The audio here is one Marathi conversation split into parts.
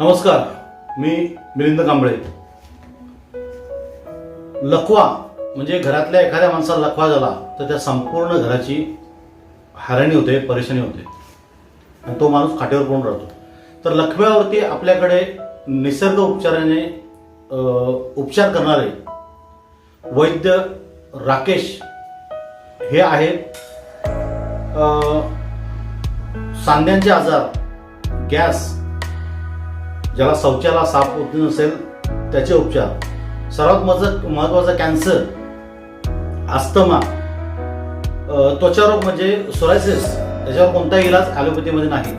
नमस्कार मी मिलिंद कांबळे. लखवा म्हणजे घरातल्या एखाद्या माणसाला लखवा झाला तर त्या संपूर्ण घराची हाराणी होते परेशानी होते. आणि तो माणूस खाटेवर पडून राहतो. तर लखव्यावरती आपल्याकडे निसर्ग उपचाराने उपचार करणारे वैद्य राकेश हे आहेत. सांध्यांचे आजार गॅस ज्याला शौचाला साफ होत नसेल त्याचे उपचार. सर्वात मज महत्त्वाचा कॅन्सर आस्तमा त्वचारोग म्हणजे सोरायसिस याच्यावर कोणताही इलाज ॲलोपॅथीमध्ये नाही.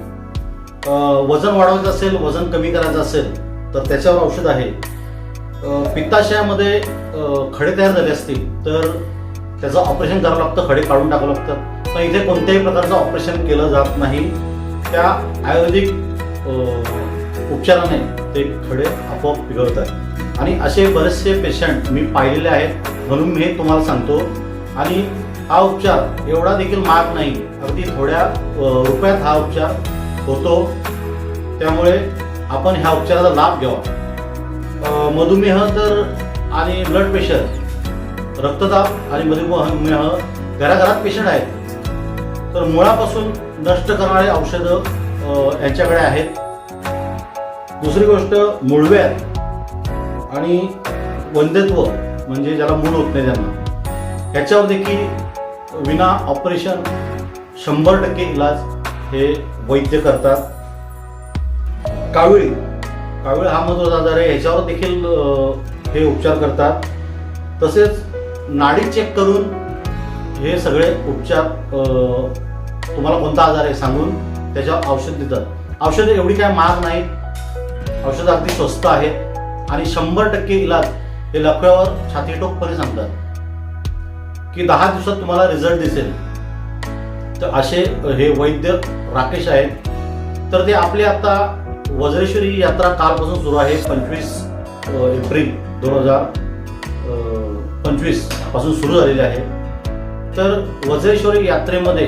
वजन वाढवायचं असेल वजन कमी करायचं असेल तर त्याच्यावर औषध आहे. पित्ताशयामध्ये खडे तयार झाले असतील तर त्याचं ऑपरेशन करावं लागतं खडे काढून टाकावं लागतं पण इथे कोणत्याही प्रकारचं ऑपरेशन केलं जात नाही. त्या आयुर्वेदिक उपचाराने ते खडे आपोआप पिघळतात आणि असे बरेचसे पेशंट मी पाहिलेले आहेत म्हणून मी हे तुम्हाला सांगतो. आणि हा उपचार एवढा देखील महाग नाही. अगदी थोड्या रुपयात हा उपचार होतो. त्यामुळे आपण ह्या उपचाराचा लाभ घ्यावा. मधुमेह तर आणि ब्लड प्रेशर रक्तदाब आणि मधुमेह घराघरात पेशंट आहेत. तर मुळापासून नष्ट करणारे औषधं यांच्याकडे आहेत. दुसरी गोष्ट मुळव्यात आणि वंध्यत्व म्हणजे ज्याला मूळ होत नाही त्यांना. ह्याच्यावर देखील विना ऑपरेशन शंभर टक्के इलाज हे वैद्य करतात. कावीळ कावीळ हा महत्त्वाचा आजार आहे. ह्याच्यावर देखील हे उपचार करतात. तसेच नाडी चेक करून हे सगळे उपचार तुम्हाला कोणता आजार आहे सांगून त्याच्यावर औषध देतात. औषधं एवढी काय महाग नाहीत. औषधं अगदी स्वस्त आहेत आणि शंभर टक्के इलाज हे लखव्यावर छाती टोकपणे सांगतात. की दहा दिवसात तुम्हाला रिझल्ट दिसेल. तर असे हे वैद्य राकेश आहेत. तर ते आपले आता वज्रेश्वरी यात्रा कालपासून सुरू आहे पंचवीस एप्रिल दोन हजार पंचवीसपासून सुरू झालेली आहे. तर वज्रेश्वरी यात्रेमध्ये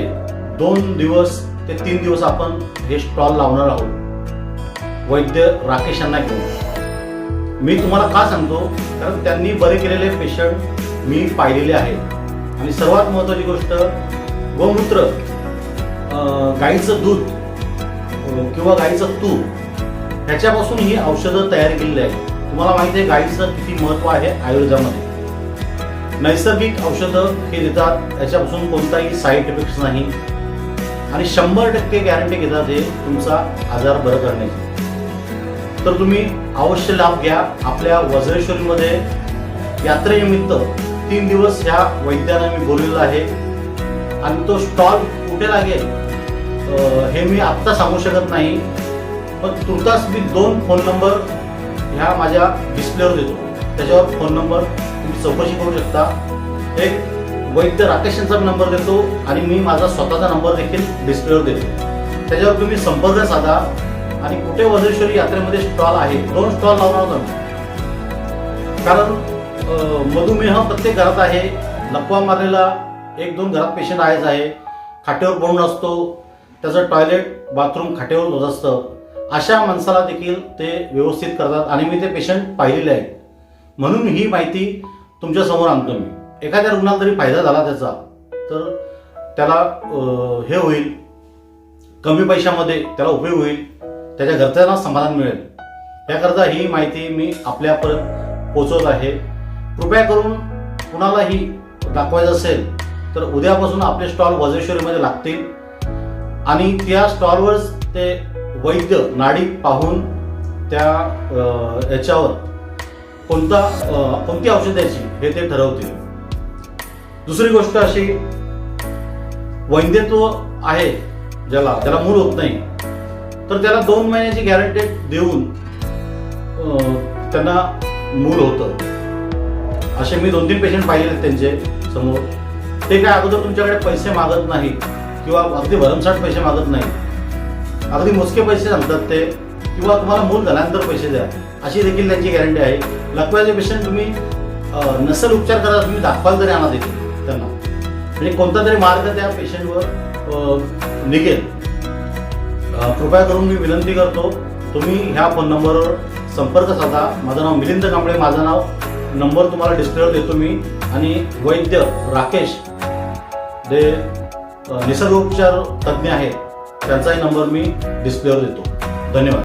दोन दिवस ते तीन दिवस आपण हे स्टॉल लावणार आहोत. वैद्य राकेश यांना घेऊन. मी तुम्हाला का सांगतो? कारण त्यांनी बरे केलेले पेशंट मी पाहिलेले आहेत. आणि सर्वात महत्वाची गोष्ट गोमूत्र गाईचं दूध किंवा गाईचं तूप ह्याच्यापासून ही औषधं तयार केलेली आहेत. तुम्हाला माहिती आहे गाईचं किती महत्त्व आहे आयुर्वेदामध्ये. नैसर्गिक औषधं हे देतात त्याच्यापासून कोणताही साईड इफेक्ट्स नाही. आणि शंभर टक्के गॅरंटी घेतात हे तुमचा आजार बरं करण्याची. तर तुम्ही अवश्य लाभ घ्या. आपल्या वज्रेश्वरीमध्ये यात्रेनिमित्त तीन दिवस ह्या वैद्याला मी बोललेला आहे. आणि तो स्टॉल कुठे लागेल? हे मी आत्ता सांगू शकत नाही. पण तुर्तास मी दोन फोन नंबर ह्या माझ्या डिस्प्लेवर देतो. त्याच्यावर फोन नंबर तुम्ही चौकशी करू शकता. एक वैद्य राकेश यांचा नंबर देतो आणि मी माझा स्वतःचा नंबर देखील डिस्प्लेवर देतो. त्याच्यावर तुम्ही संपर्क साधा. आणि कुठे वज्रेश्वरी यात्रेमध्ये स्टॉल आहे दोन स्टॉल लावणार होतो कारण मधुमेह प्रत्येक घरात आहे. लपवा मारलेला एक दोन घरात पेशंट आहेच आहे. खाटेवर पडून असतो त्याचं टॉयलेट बाथरूम खाटेवर होत असतं. अशा माणसाला देखील ते व्यवस्थित करतात आणि मी ते पेशंट पाहिलेले आहेत. म्हणून ही माहिती तुमच्यासमोर आणतो मी. एखाद्या रुग्णाला जरी फायदा झाला त्याचा तर त्याला हे होईल. कमी पैशामध्ये त्याला उपयोग होईल. त्याच्या घरच्यांना समाधान मिळेल. याकरता ही माहिती मी आपल्यापर्यंत पोचवत आहे. कृपया करून कुणालाही दाखवायचं असेल तर उद्यापासून आपले स्टॉल वजेश्वरीमध्ये लागतील. आणि त्या स्टॉलवर ते वैद्य नाडी पाहून त्या याच्यावर कोणता कोणती औषध द्यायची हे ते ठरवतील. दुसरी गोष्ट अशी वैद्यत्व आहे ज्याला ज्याला मूल होत नाही. तर त्याला दोन महिन्याची गॅरंटी देऊन त्यांना मूल होतं. असे मी दोन तीन पेशंट पाहिले त्यांचे समोर. ते काय अगोदर तुमच्याकडे पैसे मागत नाही किंवा अगदी भरमसाठ पैसे मागत नाही अगदी मोजके पैसे सांगतात ते किंवा तुम्हाला मूल झाल्यानंतर पैसे द्या. अशी देखील त्यांची गॅरंटी आहे. लकव्याचे पेशंट तुम्ही नसल नसेल उपचार करा तुम्ही दाखवाल तरी आणा देखील त्यांना. म्हणजे कोणता तरी मार्ग त्या पेशंटवर निघेल. कृपया करून मी विनंती करतो तुम्ही ह्या फोन नंबरवर संपर्क साधा. माझं नाव मिलिंद कांबळे माझं नाव नंबर तुम्हाला डिस्प्लेवर देतो मी. आणि वैद्य राकेश जे निसर्गोपचार तज्ज्ञ आहेत त्यांचाही नंबर मी डिस्प्लेवर देतो. धन्यवाद.